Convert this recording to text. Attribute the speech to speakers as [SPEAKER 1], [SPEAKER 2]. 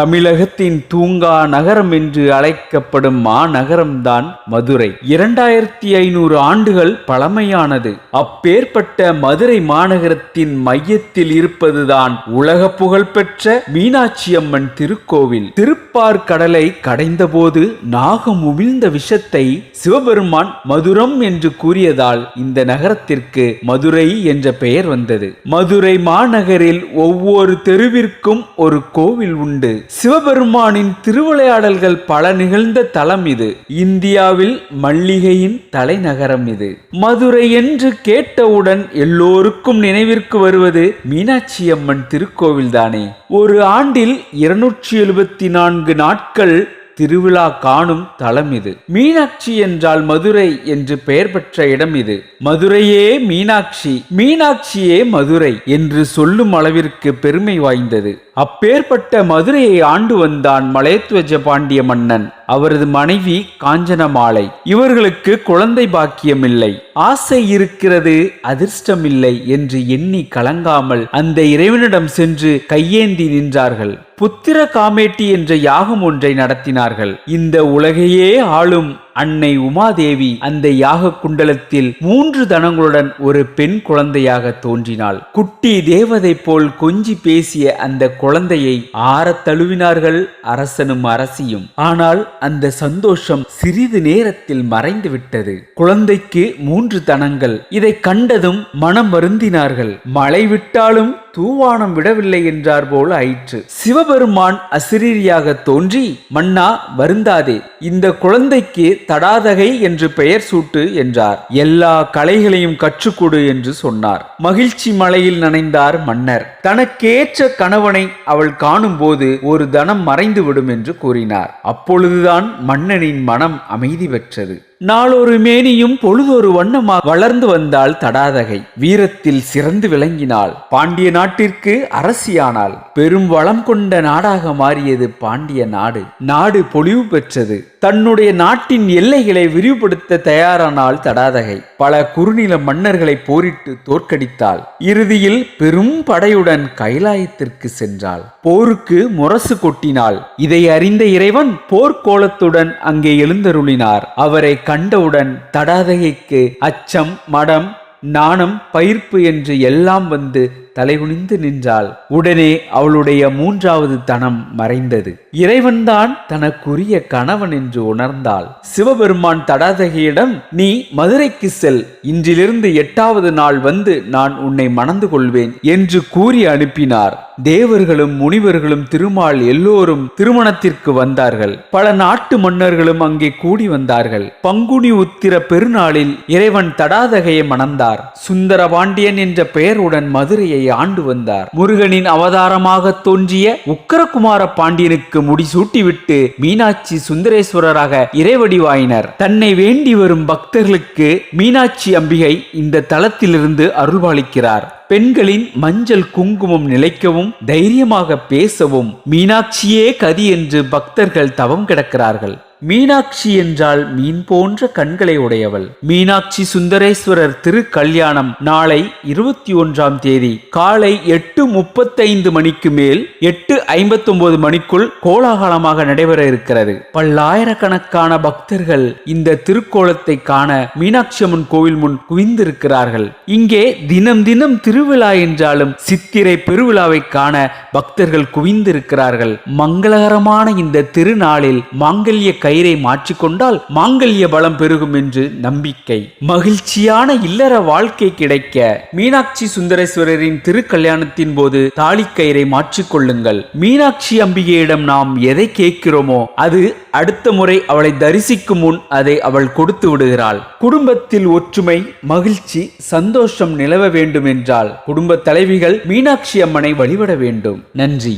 [SPEAKER 1] தமிழகத்தின் தூங்கா நகரம் என்று அழைக்கப்படும் மாநகரம்தான் மதுரை. இரண்டாயிரத்தி ஐநூறு ஆண்டுகள் பழமையானது. அப்பேற்பட்ட மதுரை மாநகரத்தின் மையத்தில் இருப்பதுதான் உலக புகழ்பெற்ற மீனாட்சி அம்மன் திருக்கோவில். திருப்பார் கடலை கடைந்தபோது நாகம் உமிழ்ந்த விஷத்தை சிவபெருமான் மதுரம் என்று கூறியதால் இந்த நகரத்திற்கு மதுரை என்ற பெயர் வந்தது. மதுரை மாநகரில் ஒவ்வொரு தெருவிற்கும் ஒரு கோவில் உண்டு. சிவபெருமானின் திருவிளையாடல்கள் பல நிகழ்ந்த தலம் இது. இந்தியாவில் மல்லிகையின் தலைநகரம் இது. மதுரை என்று கேட்டவுடன் எல்லோருக்கும் நினைவிற்கு வருவது மீனாட்சி அம்மன் திருக்கோவில் தானே ஒரு ஆண்டில் இருநூற்றி எழுபத்தி நான்கு நாட்கள் திருவிழா காணும் தலம் இது. மீனாட்சி என்றால் மதுரை என்று பெயர் பெற்ற இடம் இது. மதுரையே மீனாட்சி மீனாட்சியே மதுரை என்று சொல்லும் அளவிற்கு பெருமை வாய்ந்தது. அப்பேற்பட்ட மதுரையை ஆண்டு வந்தான் மலையத்வஜ பாண்டிய மன்னன். அவரது மனைவி காஞ்சனமாலை இவர்களுக்கு குழந்தை பாக்கியமில்லை ஆசை இருக்கிறது அதிர்ஷ்டமில்லை என்று எண்ணி கலங்காமல் அந்த இறைவனிடம் சென்று கையேந்தி நின்றார்கள். புத்திர காமேட்டி என்ற யாகம் ஒன்றை நடத்தினார்கள். இந்த உலகையே ஆளும் அன்னை உமாதேவி அந்த யாக குண்டலத்தில் மூன்று தனங்களுடன் ஒரு பெண் குழந்தையாக தோன்றினாள். குட்டி தேவதை போல் கொஞ்சி பேசிய அந்த குழந்தையை ஆற தழுவினார்கள் அரசனும் அரசியும். ஆனால் அந்த சந்தோஷம் சிறிது நேரத்தில் மறைந்து விட்டது குழந்தைக்கு மூன்று தனங்கள். இதை கண்டதும் மனம் வருந்தினார்கள். மழை விட்டாலும் தூவானம் விடவில்லை என்றார் போல் ஆயிற்று. சிவபெருமான் அசிரீரியாக தோன்றி மன்னா வருந்தாதே. இந்த குழந்தைக்கு தடாதகை என்று பெயர் சூட்டு என்றார். எல்லா கலைகளையும் கற்றுக்கொடு என்று சொன்னார். மகிழ்ச்சி மலையில் நனைந்தார் மன்னர். தனக்கேற்ற கணவனை அவள் காணும்போது ஒரு தனம் மறைந்துவிடும் என்று கூறினார். அப்பொழுதுதான் மன்னனின் மனம் அமைதி பெற்றது. நாளொரு மேனியும் பொழுதொரு வண்ணமாக வளர்ந்து வந்தாள் தடாதகை. வீரத்தில் சிறந்து விளங்கினாள். பாண்டிய நாட்டிற்கு அரசியானாள். பெரும் வளம் கொண்ட நாடாக மாறியது பாண்டிய நாடு. நாடு பொலிவு பெற்றது. தன்னுடைய நாட்டின் எல்லைகளை விரிவுபடுத்த தயாரானாள் தடாதகை. பல குறுநில மன்னர்களை போரிட்டு தோற்கடித்தாள். இறுதியில் பெரும் படையுடன் கைலாயத்திற்கு சென்றாள். போருக்கு முரசு கொட்டினாள். இதை அறிந்த இறைவன் போர்க்கோலத்துடன் அங்கே எழுந்தருளினார். அவரை கண்டவுடன் தடாதகைக்கு அச்சம் மடம் நாணம் பயிர்ப்பு என்று எல்லாம் வந்து தலைகுனிந்து நின்றாள். உடனே அவளுடைய மூன்றாவது தனம் மறைந்தது. இறைவன்தான் தனக்குரிய கணவன் என்று உணர்ந்தாள். சிவபெருமான் தடாதகையிடம் நீ மதுரைக்கு செல். இன்றிலிருந்து எட்டாவது நாள் வந்து நான் உன்னை மணந்து கொள்வேன் என்று கூறி அனுப்பினார். தேவர்களும் முனிவர்களும் திருமால் எல்லோரும் திருமணத்திற்கு வந்தார்கள். பல நாட்டு மன்னர்களும் அங்கே கூடி வந்தார்கள். பங்குனி உத்திர பெருநாளில் இறைவன் தடாதகையை மணந்தார். சுந்தர பாண்டியன் என்ற பெயருடன் மதுரையை ஆண்டு வந்தார். முருகனின் அவதாரமாக தோன்றிய உக்கரகுமார பாண்டியனுக்கு முடிசூட்டிவிட்டு மீனாட்சி சுந்தரேஸ்வரராக இறைவடிவாயினர் தன்னை வேண்டி வரும் பக்தர்களுக்கு மீனாட்சி அம்பிகை இந்த தளத்திலிருந்து அருள்பாலிக்கிறார். பெண்களின் மஞ்சள் குங்குமம் நிலைக்கவும் தைரியமாக பேசவும் மீனாட்சியே கதி என்று பக்தர்கள் தவம் கிடக்கிறார்கள். மீனாட்சி என்றால் மீன் போன்ற கண்களை உடையவள். மீனாட்சி சுந்தரேஸ்வரர் திரு கல்யாணம் நாளை இருபத்தி ஒன்றாம் தேதி காலை எட்டு முப்பத்தைந்து மணிக்கு மேல் எட்டு ஐம்பத்தொன்பது மணிக்குள் கோலாகலமாக நடைபெற இருக்கிறது. பல்லாயிரக்கணக்கான பக்தர்கள் இந்த திருக்கோலத்தை காண மீனாட்சி அம்மன் கோவில் முன் குவிந்திருக்கிறார்கள். இங்கே தினம் தினம் திருவிழா என்றாலும் சித்திரை பெருவிழாவை காண பக்தர்கள் குவிந்திருக்கிறார்கள். மங்களகரமான இந்த திருநாளில் மாங்கல்ய கயிறை மாற்றிக்கொண்டால் மாங்கல்ய பலம் பெருகும் என்று நம்பிக்கை. மகிழ்ச்சியான இல்லற வாழ்க்கை கிடைக்க மீனாட்சி சுந்தரேஸ்வரரின் திருக்கல்யாணத்தின் போது தாலி கயிறை மாற்றிக்கொள்ளுங்கள் மீனாட்சி அம்பிகையிடம் நாம் எதை கேட்கிறோமோ அது அடுத்த முறை அவளை தரிசிக்கும் முன் அதை அவள் கொடுத்து விடுகிறாள். குடும்பத்தில் ஒற்றுமை மகிழ்ச்சி சந்தோஷம் நிலவ வேண்டும் என்றால் குடும்ப தலைவிகள் மீனாட்சி அம்மனை வழிபட வேண்டும். நன்றி.